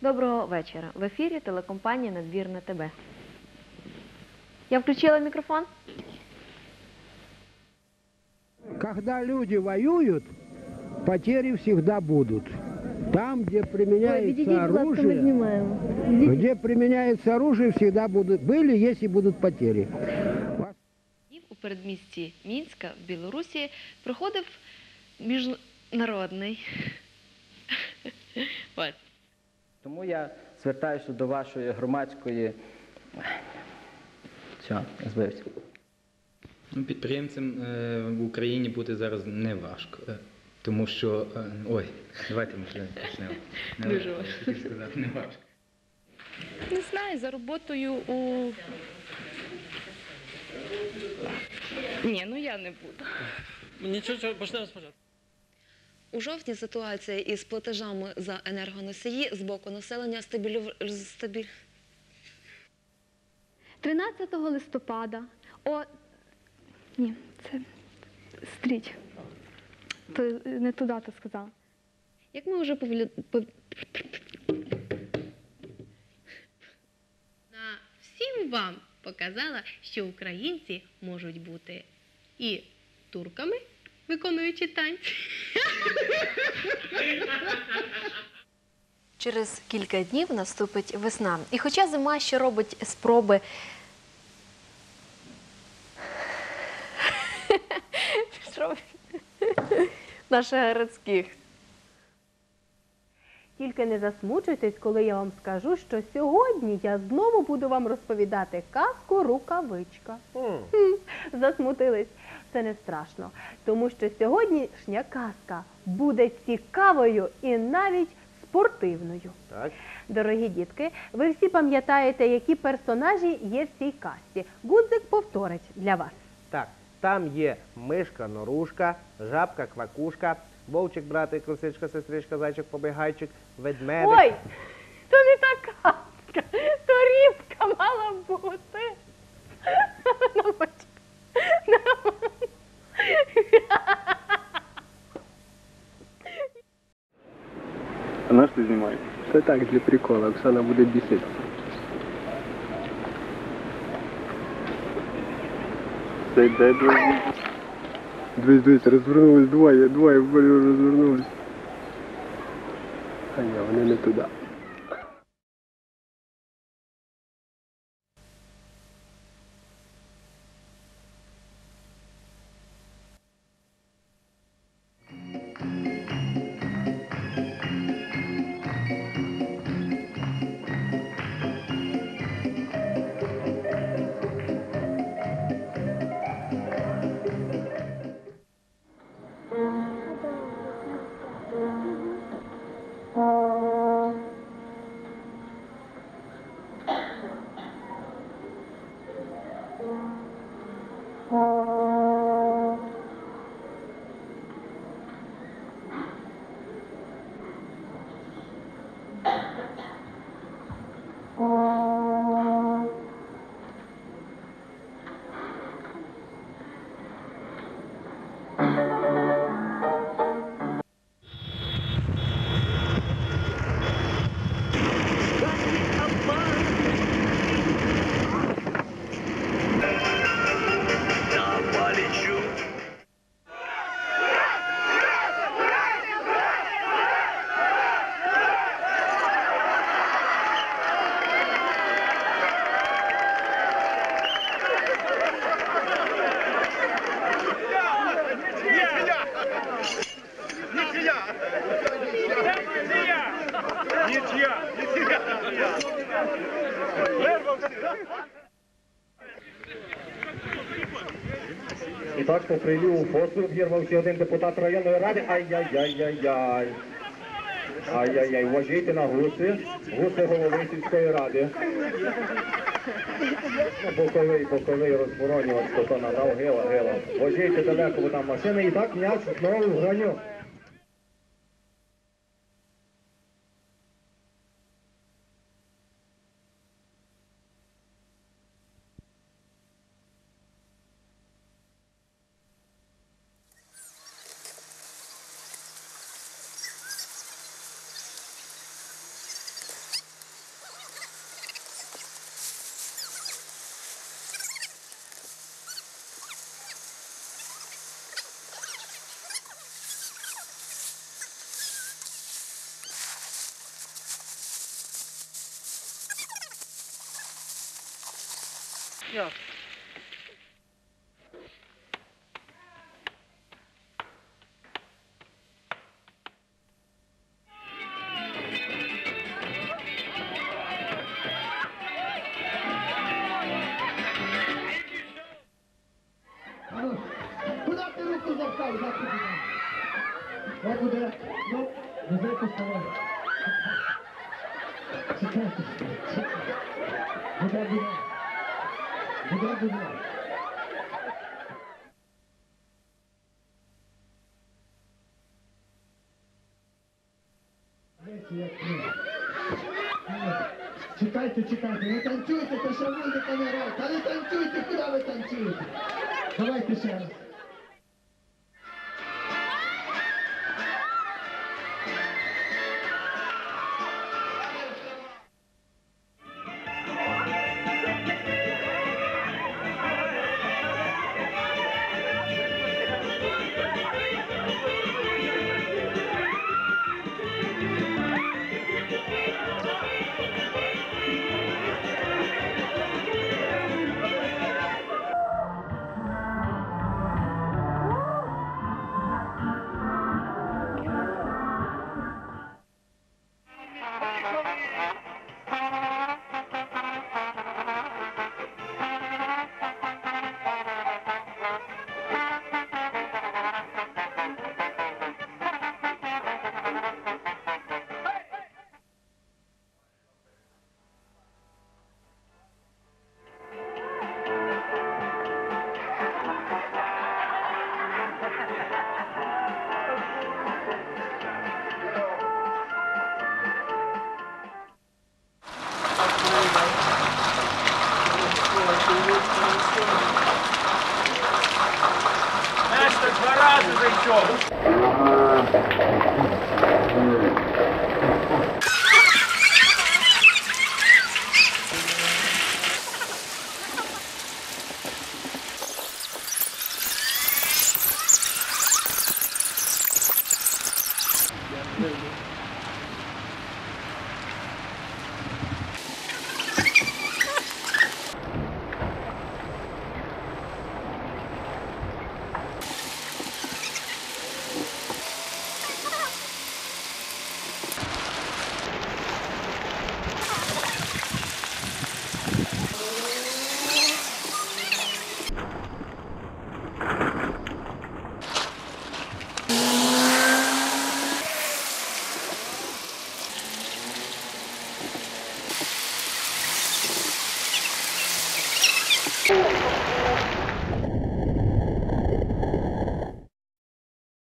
Доброго вечора. В ефірі телекомпанія Надвірна ТБ. Я включила мікрофон. Когда люди воюют, потери всегда будут. Там, где применяется оружие, знімаємо. где применяется оружие, всегда будут, были, есть и будут потери. У передмісті Мінська в Білорусі проходив міжнародний. От. Тому я звертаюся до вашої громадської. Все, збився. Ну, Підприємцям е, в Україні бути зараз не важко. е, Тому що. е, Ой, давайте ми почнемо. Не Дуже важко, сказати, не важко. Не знаю, за роботою у. Ні, ну я не буду. Нічого, чого, почнемо спочатку. У жовтні ситуація із платежами за енергоносії з боку населення стабілю... стабіль... 13 листопада о. Ні, це стріч. То не ту дату сказала. Як ми вже повлю... На всім вам показала, що українці можуть бути і турками, виконуючи танці. Через кілька днів наступить весна. І хоча зима ще робить спроби. Наших городських. Тільки не засмучуйтесь, коли я вам скажу, що сьогодні я знову буду вам розповідати казку рукавичка. Засмутились. Це не страшно, тому що сьогоднішня казка буде цікавою і навіть спортивною. Так. Дорогі дітки, ви всі пам'ятаєте, які персонажі є в цій казці. Гудзик повторить для вас. Так, там є мишка, норушка, жабка, квакушка, вовчик, братик, лисичка, сестричка, зайчик, побігайчик, ведмедик. Ой, то не та казка, то рібка мала бути. Ну, почекай. А на что снимаешь? Це так, для прикола. Оксана буде бісити. Це дай двоє. Дивись, дивись, розвернулись двоє, двоє розвернулись. А ні, вони не туди. По приліву фосу в'єрвався один депутат районної ради. Ай-яй-яй-яй-яй. Ай-яй-яй, вважайте на гуси, гуси голови сільської ради. Боковий, боковий розборонювач, то на гела, гила. Вважайте далеко, бо там машини. І так м'яч знову в граню. Ja. Thank you. Чекайте, чекайте, не танцюйте, то ще музика не грає. Та не танцюйте, куди ви танцюєте? Давайте ще раз. Teşekkür ederim.